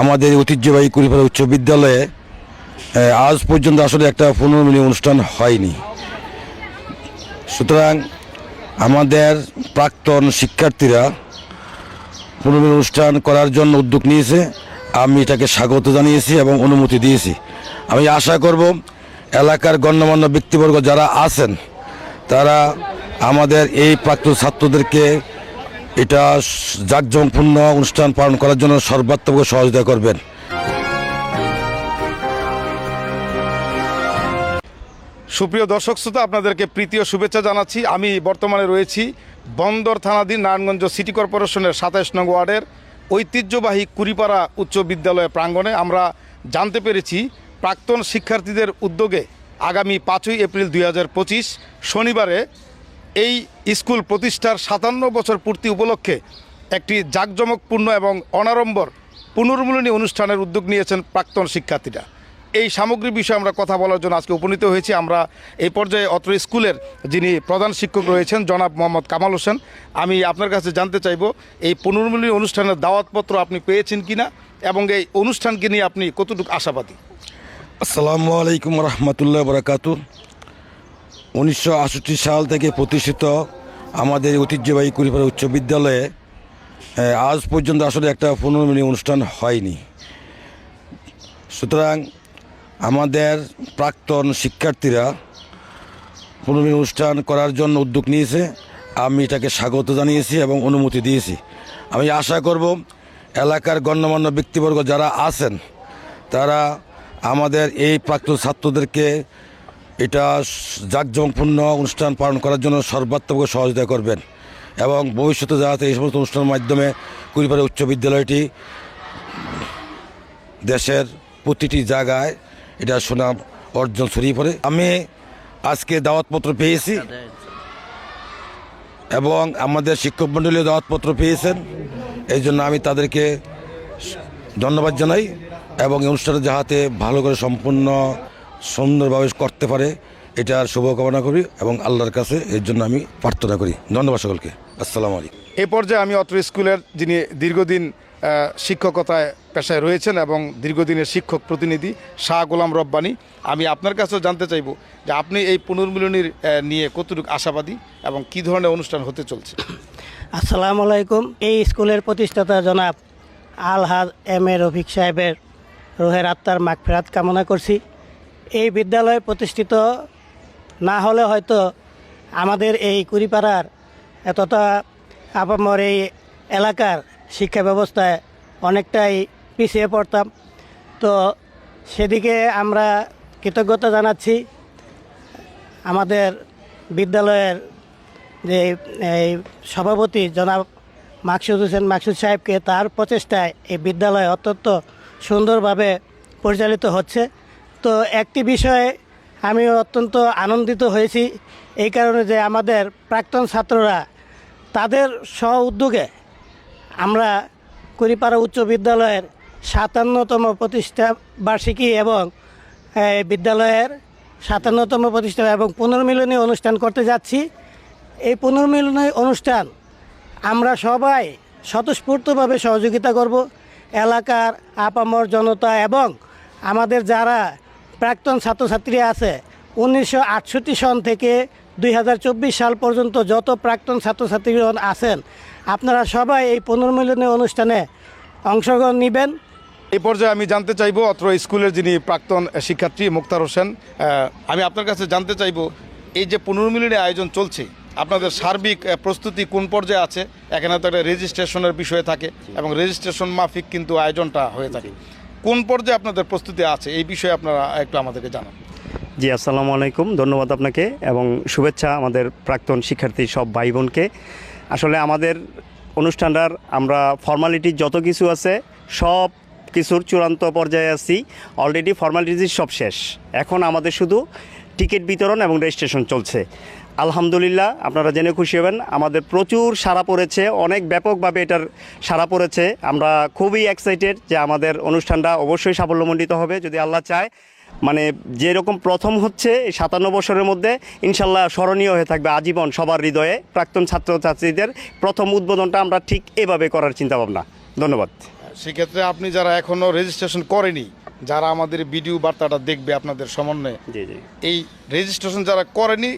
আমাদের ঐতিহ্যবাহী কুড়িপাড়া উচ্চ বিদ্যালয়ে আজ পর্যন্ত আসলে একটা পুনর্মিলনী অনুষ্ঠান হয়নি। সুতরাং আমাদের প্রাক্তন শিক্ষার্থীরা পুনর্মিলনী অনুষ্ঠান করার জন্য উদ্যোগ নিয়েছে। আমি এটাকে স্বাগত জানিয়েছি এবং অনুমতি দিয়েছি। আমি আশা করব এলাকার গণ্যমান্য ব্যক্তিবর্গ যারা আছেন, তারা আমাদের এই প্রাক্তন ছাত্রদেরকে এটা জাঁকজমকপূর্ণ অনুষ্ঠান পালন করার জন্য সর্বাত্মক সহযোগিতা করবেন। সুপ্রিয় দর্শক শ্রোতা, আপনাদেরকে প্রীতীয় শুভেচ্ছা জানাচ্ছি। আমি বর্তমানে রয়েছি বন্দর থানাধীন নারায়ণগঞ্জ সিটি কর্পোরেশনের সাতাইশ নং ওয়ার্ডের ঐতিহ্যবাহী কুড়িপাড়া উচ্চ বিদ্যালয়ের প্রাঙ্গণে আমরা জানতে পেরেছি প্রাক্তন শিক্ষার্থীদের উদ্যোগে আগামী পাঁচই এপ্রিল দুই হাজার পঁচিশ শনিবারে এই স্কুল প্রতিষ্ঠার সাতান্ন বছর পূর্তি উপলক্ষে একটি জাঁকজমকপূর্ণ এবং অনাড়ম্বর পুনর্মিলনী অনুষ্ঠানের উদ্যোগ নিয়েছেন প্রাক্তন শিক্ষার্থীরা। এই সামগ্রিক বিষয়ে আমরা কথা বলার জন্য আজকে উপনীত হয়েছি। আমরা এই পর্যায়ে অত্র স্কুলের যিনি প্রধান শিক্ষক রয়েছেন, জনাব মোহাম্মদ কামাল হোসেন। আমি আপনার কাছে জানতে চাইব, এই পুনর্মিলনী অনুষ্ঠানের দাওয়াতপত্র আপনি পেয়েছেন কিনা এবং এই অনুষ্ঠানকে নিয়ে আপনি কতটুকু আশাবাদী? আসসালামু আলাইকুম রহমতুল্লাহ বরাকাতু উনিশশো সাল থেকে প্রতিষ্ঠিত আমাদের ঐতিহ্যবাহী কুড়িপাড়া উচ্চ বিদ্যালয়ে আজ পর্যন্ত আসলে একটা পুনর্মিলনী অনুষ্ঠান হয়নি। সুতরাং আমাদের প্রাক্তন শিক্ষার্থীরা পুনর্মিলনী অনুষ্ঠান করার জন্য উদ্যোগ নিয়েছে। আমি এটাকে স্বাগত জানিয়েছি এবং অনুমতি দিয়েছি। আমি আশা করব এলাকার গণ্যমান্য ব্যক্তিবর্গ যারা আছেন, তারা আমাদের এই প্রাক্তন ছাত্রদেরকে এটা জাঁকজমকপূর্ণ অনুষ্ঠান পালন করার জন্য সর্বাত্মক সহযোগিতা করবেন এবং ভবিষ্যতে যাতে এই সমস্ত অনুষ্ঠানের মাধ্যমে কুড়িপাড়া উচ্চ বিদ্যালয়টি দেশের প্রতিটি জায়গায় এটা সুনাম অর্জন ছড়িয়ে পড়ে। আমি আজকে দাওয়াতপত্র পেয়েছি এবং আমাদের শিক্ষক মণ্ডলীয় দাওয়াতপত্র পেয়েছেন। এই জন্য আমি তাদেরকে ধন্যবাদ জানাই এবং এই অনুষ্ঠানটা যাহাতে ভালো করে সম্পূর্ণ সুন্দরভাবে করতে পারে এটার শুভকামনা করি এবং আল্লাহর কাছে এর জন্য আমি প্রার্থনা করি। ধন্যবাদ সকলকে। আসসালামু আলাইকুম। এই পর্যায়ে আমি অত্র স্কুলের যিনি দীর্ঘদিন শিক্ষকতায় পেশায় রয়েছেন এবং দীর্ঘদিনের শিক্ষক প্রতিনিধি শাহ গোলাম রব্বানি আমি আপনার কাছেও জানতে চাইব যে আপনি এই পুনর্মিলনীর নিয়ে কতটুকু আশাবাদী এবং কি ধরনের অনুষ্ঠান হতে চলছে? আসসালামু আলাইকুম। এই স্কুলের প্রতিষ্ঠাতা জনাব আলহাজ এম এ রফিক সাহেবের রোহের আত্মার মাগফেরাত কামনা করছি। এই বিদ্যালয় প্রতিষ্ঠিত না হলে হয়তো আমাদের এই কুড়িপাড়ার এতটা আপামর এই এলাকার শিক্ষা ব্যবস্থায় অনেকটাই পিছিয়ে পড়তাম। তো সেদিকে আমরা কৃতজ্ঞতা জানাচ্ছি। আমাদের বিদ্যালয়ের যে এই সভাপতি জনাব মাকসুদ হোসেন মাকসুদ সাহেবকে তার প্রচেষ্টায় এই বিদ্যালয় অত্যন্ত সুন্দরভাবে পরিচালিত হচ্ছে। তো একটি বিষয়ে আমি অত্যন্ত আনন্দিত হয়েছি, এই কারণে যে আমাদের প্রাক্তন ছাত্ররা তাদের স্ব উদ্যোগে আমরা কুড়িপাড়া উচ্চ বিদ্যালয়ের সাতান্নতম প্রতিষ্ঠা বার্ষিকী এবং বিদ্যালয়ের সাতান্নতম প্রতিষ্ঠা এবং পুনর্মিলনী অনুষ্ঠান করতে যাচ্ছি। এই পুনর্মিলনী অনুষ্ঠান আমরা সবাই স্বতঃস্ফূর্তভাবে সহযোগিতা করব। এলাকার আপামর জনতা এবং আমাদের যারা প্রাক্তন ছাত্রছাত্রী আছে। উনিশশো আটষট্টি সন থেকে দুই হাজার চব্বিশ সাল পর্যন্ত যত প্রাক্তন ছাত্রছাত্রীগণ আছেন, আপনারা সবাই এই পুনর্মিলনী অনুষ্ঠানে অংশগ্রহণ নেবেন। এই পর্যায়ে আমি জানতে চাইব অত্র স্কুলের যিনি প্রাক্তন শিক্ষার্থী মুক্তার হোসেন আমি আপনার কাছে জানতে চাইব, এই যে পুনর্মিলনী আয়োজন চলছে, আপনাদের সার্বিক প্রস্তুতি কোন পর্যায়ে আছে? এখানে তো একটা রেজিস্ট্রেশনের বিষয় থাকে এবং রেজিস্ট্রেশন মাফিক কিন্তু আয়োজনটা হয়ে থাকে। কোন পর্যায়ে আপনাদের প্রস্তুতি আছে? এই বিষয়ে আপনারা একটু আমাদেরকে জানান। জি, আসসালামু আলাইকুম। ধন্যবাদ আপনাকে এবং শুভেচ্ছা আমাদের প্রাক্তন শিক্ষার্থী সব ভাই বোনকে আসলে আমাদের অনুষ্ঠানটার আমরা ফর্মালিটি যত কিছু আছে, সব কিছুর চূড়ান্ত পর্যায়ে আছি। অলরেডি ফর্মালিটিজ সব শেষ। এখন আমাদের শুধু টিকিট বিতরণ এবং রেজিস্ট্রেশন চলছে। আলহামদুলিল্লাহ আপনারা জেনে খুশি হবেন আমাদের প্রচুর সাড়া পড়েছে অনেক ব্যাপকভাবে এটার সাড়া পড়েছে। আমরা খুবই এক্সাইটেড যে আমাদের অনুষ্ঠানটা অবশ্যই সাফল্যমণ্ডিত হবে যদি আল্লাহ চায়। মানে যেরকম প্রথম হচ্ছে এই সাতান্ন বছরের মধ্যে ইনশাল্লাহ স্মরণীয় হয়ে থাকবে আজীবন সবার হৃদয়ে প্রাক্তন ছাত্রছাত্রীদের প্রথম উদ্বোধনটা আমরা ঠিক এভাবে করার চিন্তাভাবনা। ধন্যবাদ। সেক্ষেত্রে আপনি যারা এখনও রেজিস্ট্রেশন করেনি যারা আমাদের ভিডিও বার্তাটা দেখবে আপনাদের সমন্বয়ে জি জি। এই রেজিস্ট্রেশন যারা করেনি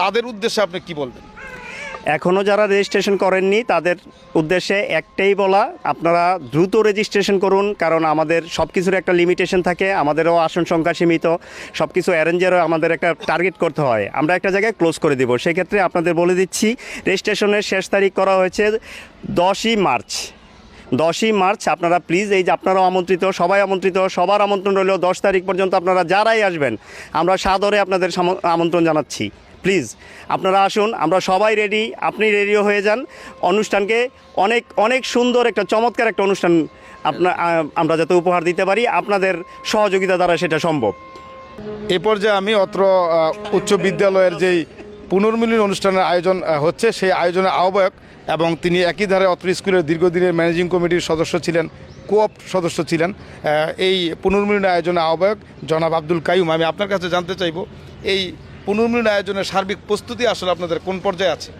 তাদের উদ্দেশ্যে আপনি কি বলবেন? এখনও যারা রেজিস্ট্রেশন করেননি, তাদের উদ্দেশ্যে একটাই বলা, আপনারা দ্রুত রেজিস্ট্রেশন করুন, কারণ আমাদের সব কিছুর একটা লিমিটেশন থাকে, আমাদেরও আসন সংখ্যা সীমিত সব কিছু অ্যারেঞ্জেরও আমাদের একটা টার্গেট করতে হয়। আমরা একটা জায়গায় ক্লোজ করে দিব। সেক্ষেত্রে আপনাদের বলে দিচ্ছি, রেজিস্ট্রেশনের শেষ তারিখ করা হয়েছে দশই মার্চ। দশই মার্চ, আপনারা প্লিজ এই যে আপনারাও আমন্ত্রিত, সবাই আমন্ত্রিত, সবার আমন্ত্রণ রইলেও দশ তারিখ পর্যন্ত আপনারা যারাই আসবেন, আমরা সাদরে আপনাদের আমন্ত্রণ জানাচ্ছি। প্লিজ, আপনারা আসুন, আমরা সবাই রেডি আপনি রেডিও হয়ে যান। অনুষ্ঠানকে অনেক অনেক সুন্দর একটা, চমৎকার একটা অনুষ্ঠান আপনার আমরা যাতে উপহার দিতে পারি, আপনাদের সহযোগিতা দ্বারা সেটা সম্ভব। এ পর্যায়ে আমি অত্র উচ্চ বিদ্যালয়ের যেই পুনর্মিলন অনুষ্ঠানের আয়োজন হচ্ছে, সেই আয়োজনের আহ্বায়ক এবং তিনি একই ধারে অত্র স্কুলের দীর্ঘদিনের ম্যানেজিং কমিটির সদস্য ছিলেন, কোঅপ সদস্য ছিলেন এই পুনর্মিলন আয়োজনের আহ্বায়ক জনাব আব্দুল কাইম আমি আপনার কাছে জানতে চাইব, এই পুনর্মিলন আয়োজনের সার্বিক প্রস্তুতি আসলে আপনাদের কোন পর্যায়ে আছে?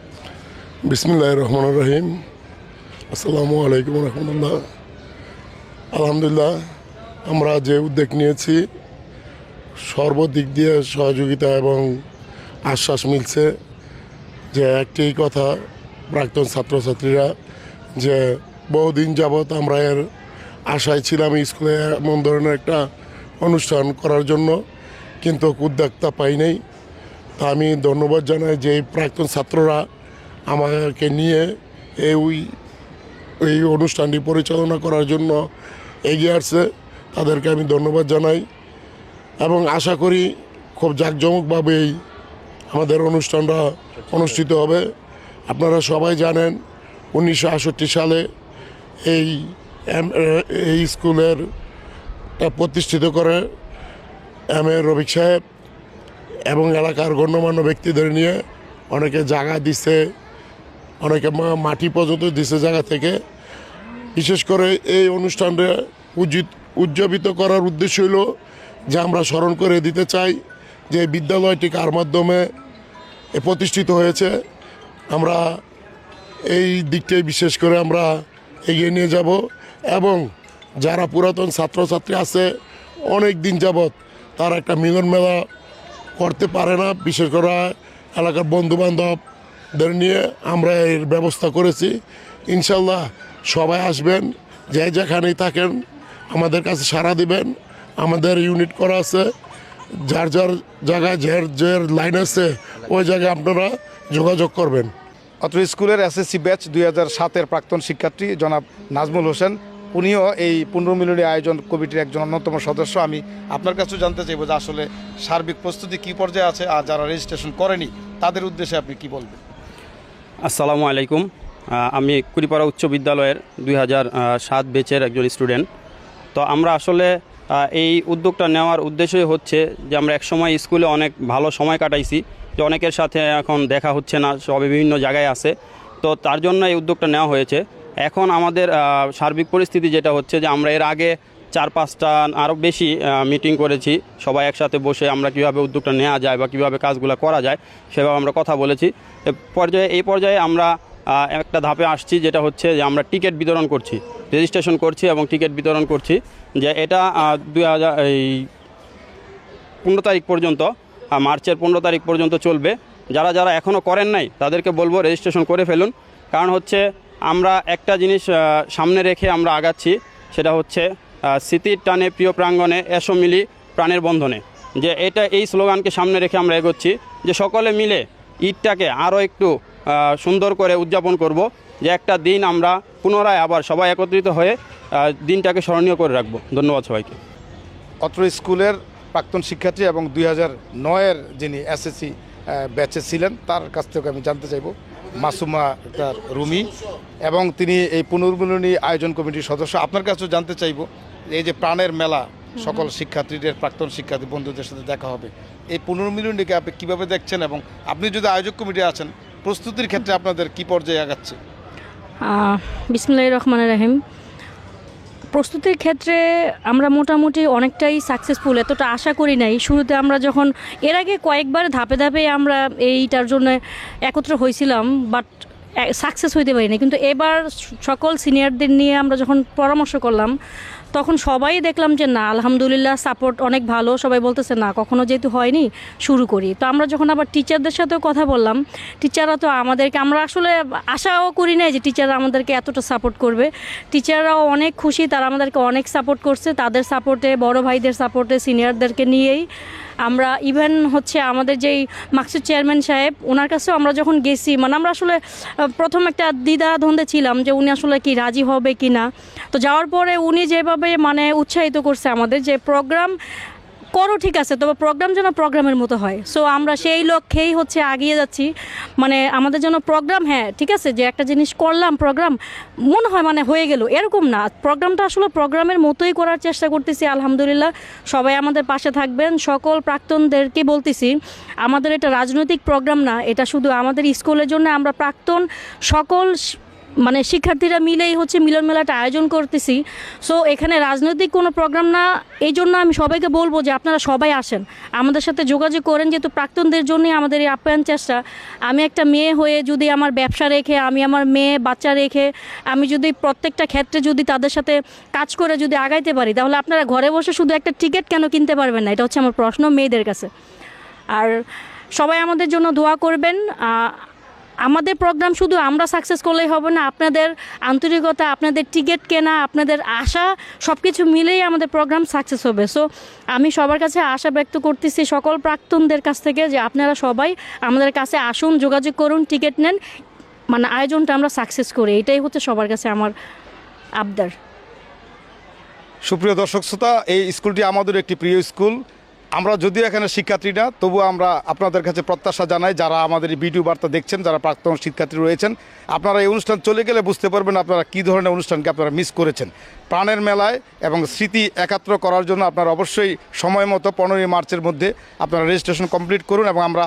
বিসমিল্লাহ রহমান রহিম। আসসালামু আলাইকুম রহমতুল্লাহ। আলহামদুলিল্লাহ, আমরা যে উদ্যোগ নিয়েছি, সর্বদিক দিয়ে সহযোগিতা এবং আশ্বাস মিলছে যে একটি কথা প্রাক্তন ছাত্রছাত্রীরা যে বহুদিন যাবৎ আমরা এর আশায় ছিলাম স্কুলে এমন ধরনের একটা অনুষ্ঠান করার জন্য, কিন্তু উদ্যোক্তা পাই নাই। আমি ধন্যবাদ জানাই যে প্রাক্তন ছাত্ররা আমাকে নিয়ে এই ওই- এই অনুষ্ঠানটি পরিচালনা করার জন্য এগিয়ে আসছে। তাদেরকে আমি ধন্যবাদ জানাই এবং আশা করি খুব জাঁকজমকভাবেই আমাদের অনুষ্ঠানটা অনুষ্ঠিত হবে। আপনারা সবাই জানেন, উনিশশো সালে এই এই স্কুলের প্রতিষ্ঠিত করে এম, এ রবিক সাহেব। এবং এলাকার গণ্যমান্য ব্যক্তিদের নিয়ে অনেকে জায়গা দিছে, অনেকে মাটি পর্যন্ত দিছে জায়গা থেকে। বিশেষ করে এই অনুষ্ঠানটা উজ্জিত উদযাপিত করার উদ্দেশ্য হলো যে আমরা স্মরণ করে দিতে চাই যে বিদ্যালয়টি কার মাধ্যমে প্রতিষ্ঠিত হয়েছে। আমরা এই দিকটাই বিশেষ করে আমরা এগিয়ে নিয়ে যাব এবং যারা পুরাতন ছাত্রছাত্রী আছে, অনেক দিন যাবৎ তার একটা মিলন মেলা করতে পারে না, বিশেষ করে এলাকার বন্ধু বান্ধবদের নিয়ে আমরা এর ব্যবস্থা করেছি। ইনশাল্লাহ সবাই আসবেন, যে যেখানেই থাকেন আমাদের কাছে সাড়া দিবেন। আমাদের ইউনিট করা আছে, যার যার জায়গায় যার যার লাইন আছে, ওই জায়গায় আপনারা যোগাযোগ করবেন। অত্র স্কুলের এসএসসি ব্যাচ দুই হাজার সাতের প্রাক্তন শিক্ষার্থী জনাব নাজমুল হোসেন উনিও এই পুনর্মিলনী আয়োজন কমিটির একজন অন্যতম সদস্য। আমি আপনার কাছেও জানতে চাইব যে আসলে সার্বিক প্রস্তুতি কী পর্যায়ে আছে আর যারা রেজিস্ট্রেশন করেনি, তাদের উদ্দেশ্যে আপনি কি বলবেন? আসসালামু আলাইকুম। আমি কুড়িপাড়া উচ্চ বিদ্যালয়ের দুই হাজার সাত বেচের একজন স্টুডেন্ট তো আমরা আসলে এই উদ্যোগটা নেওয়ার উদ্দেশ্যই হচ্ছে যে আমরা একসময় স্কুলে অনেক ভালো সময় কাটাইছি, যে অনেকের সাথে এখন দেখা হচ্ছে না সবে বিভিন্ন জায়গায় আছে। তো তার জন্য এই উদ্যোগটা নেওয়া হয়েছে। এখন আমাদের সার্বিক পরিস্থিতি যেটা হচ্ছে যে আমরা এর আগে চার পাঁচটা আরও বেশি মিটিং করেছি। সবাই একসাথে বসে আমরা কীভাবে উদ্যোগটা নেওয়া যায় বা কীভাবে কাজগুলো করা যায় সেভাবে আমরা কথা বলেছি। পর্যায়ে, এই পর্যায়ে আমরা একটা ধাপে আসছি যেটা হচ্ছে যে আমরা টিকিট বিতরণ করছি রেজিস্ট্রেশন করছি এবং টিকিট বিতরণ করছি যে এটা দু হাজার, এই পনেরো তারিখ পর্যন্ত মার্চের পনেরো তারিখ পর্যন্ত চলবে। যারা যারা এখনও করেন নাই তাদেরকে বলব রেজিস্ট্রেশন করে ফেলুন। কারণ হচ্ছে আমরা একটা জিনিস সামনে রেখে আমরা আগাচ্ছি, সেটা হচ্ছে স্মৃতির টানে প্রিয় প্রাঙ্গণে এসো মিলি প্রাণের বন্ধনে। যে এটা, এই স্লোগানকে সামনে রেখে আমরা এগোচ্ছি, যে সকলে মিলে ঈদটাকে আরও একটু সুন্দর করে উদযাপন করব, যে একটা দিন আমরা পুনরায় আবার সবাই একত্রিত হয়ে দিনটাকে স্মরণীয় করে রাখব। ধন্যবাদ সবাইকে। অত্র স্কুলের প্রাক্তন শিক্ষার্থী এবং দুই হাজার নয়ের যিনি এসএসসি ব্যাচে ছিলেন, তার কাছ থেকে আমি জানতে চাইব মাসুমা তার রুমি এবং তিনি এই পুনর্মিলনী আয়োজন কমিটির সদস্য। আপনার কাছেও জানতে চাইব এই যে প্রাণের মেলা সকল শিক্ষার্থীদের প্রাক্তন শিক্ষার্থী বন্ধুদের সাথে দেখা হবে। এই পুনর্মিলনীকে আপনি কীভাবে দেখছেন এবং আপনি যদি আয়োজক কমিটি আছেন প্রস্তুতির ক্ষেত্রে আপনাদের কি পর্যায়ে আগাচ্ছে? বিসমুল্লাহ রহমান রাহিম। প্রস্তুতির ক্ষেত্রে আমরা মোটামুটি অনেকটাই সাকসেসফুল এতটা আশা করি নাই। শুরুতে আমরা যখন, এর আগে কয়েকবার ধাপে ধাপে আমরা এইটার জন্য একত্র হয়েছিলাম বাট সাকসেস হইতে পারিনি। কিন্তু এবার সকল সিনিয়রদের নিয়ে আমরা যখন পরামর্শ করলাম তখন সবাই দেখলাম যে, না, আলহামদুলিল্লাহ সাপোর্ট অনেক ভালো। সবাই বলতেছে, না, কখনো যেহেতু হয়নি, শুরু করি। তো আমরা যখন আবার টিচারদের সাথেও কথা বললাম টিচাররা তো আমাদেরকে, আমরা আসলে আশাও করি নাই যে টিচাররা আমাদেরকে এতটা সাপোর্ট করবে। টিচাররাও অনেক খুশি, তারা আমাদেরকে অনেক সাপোর্ট করছে। তাদের সাপোর্টে বড় ভাইদের সাপোর্টে সিনিয়রদেরকে নিয়েই আমরা ইভেন হচ্ছে আমাদের যেই মাকসুদ চেয়ারম্যান সাহেব ওনার কাছেও আমরা যখন গেছি মানে আমরা আসলে প্রথম একটা দ্বিধা ধন্দে ছিলাম যে উনি আসলে কি রাজি হবে কি না তো যাওয়ার পরে উনি যেভাবে মানে উৎসাহিত করছে আমাদের যে প্রোগ্রাম করো ঠিক আছে, তবে প্রোগ্রাম যেন প্রোগ্রামের মতো হয়। সো আমরা সেই লক্ষ্যেই হচ্ছে আগিয়ে যাচ্ছি। মানে আমাদের জন্য প্রোগ্রাম হ্যাঁ ঠিক আছে, যে একটা জিনিস করলাম প্রোগ্রাম মনে হয় মানে হয়ে গেল। এরকম না প্রোগ্রামটা আসলে প্রোগ্রামের মতোই করার চেষ্টা করতেছি, আলহামদুলিল্লাহ। সবাই আমাদের পাশে থাকবেন, সকল প্রাক্তনদেরকে বলতেছি, আমাদের এটা রাজনৈতিক প্রোগ্রাম না, এটা শুধু আমাদের স্কুলের জন্য, আমরা প্রাক্তন সকল মানে শিক্ষার্থীরা মিলেই হচ্ছে মিলন মেলাটা আয়োজন করতেছি। সো এখানে রাজনৈতিক কোনো প্রোগ্রাম না, এই জন্য আমি সবাইকে বলব যে আপনারা সবাই আসেন। আমাদের সাথে যোগাযোগ করেন, যেহেতু প্রাক্তনদের জন্যই আমাদের এই আপ্যায়ন চেষ্টা। আমি একটা মেয়ে হয়ে যদি আমার ব্যবসা রেখে, আমি আমার মেয়ে, বাচ্চা রেখে, আমি যদি প্রত্যেকটা ক্ষেত্রে যদি তাদের সাথে কাজ করে যদি আগাইতে পারি, তাহলে আপনারা ঘরে বসে শুধু একটা টিকিট কেন কিনতে পারবেন না? এটা হচ্ছে আমার প্রশ্ন মেয়েদের কাছে। আর সবাই আমাদের জন্য দোয়া করবেন আমাদের প্রোগ্রাম শুধু আমরা সাকসেস করলেই হবে না, আপনাদের আন্তরিকতা, আপনাদের টিকিট কেনা, আপনাদের আশা সব কিছু মিলেই আমাদের প্রোগ্রাম সাকসেস হবে। সো আমি সবার কাছে আশা ব্যক্ত করতেছি সকল প্রাক্তনদের কাছ থেকে যে আপনারা সবাই আমাদের কাছে আসুন, যোগাযোগ করুন টিকিট নেন মানে আয়োজনটা আমরা সাকসেস করি। এটাই হচ্ছে সবার কাছে আমার আবদার। সুপ্রিয় দর্শক শ্রোতা, এই স্কুলটি আমাদের একটি প্রিয় স্কুল। আমরা যদিও এখানে শিক্ষার্থী না, তবুও আমরা আপনাদের কাছে প্রত্যাশা জানাই যারা আমাদের ভিডিও বার্তা দেখছেন, যারা প্রাক্তন শিক্ষার্থী রয়েছেন, আপনারা এই অনুষ্ঠান চলে গেলে বুঝতে পারবেন আপনারা কী ধরনের অনুষ্ঠানকে আপনারা মিস করেছেন। প্রাণের মেলায় এবং স্মৃতি একাত্র করার জন্য আপনারা অবশ্যই সময় মতো পনেরোই মার্চের মধ্যে আপনারা রেজিস্ট্রেশন কমপ্লিট করুন এবং আমরা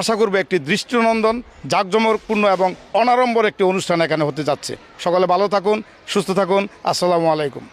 আশা করব একটি দৃষ্টিনন্দন, জাঁকজমকপূর্ণ এবং অনাড়ম্বর একটি অনুষ্ঠান এখানে হতে যাচ্ছে। সকলে ভালো থাকুন, সুস্থ থাকুন, আসসালামু আলাইকুম।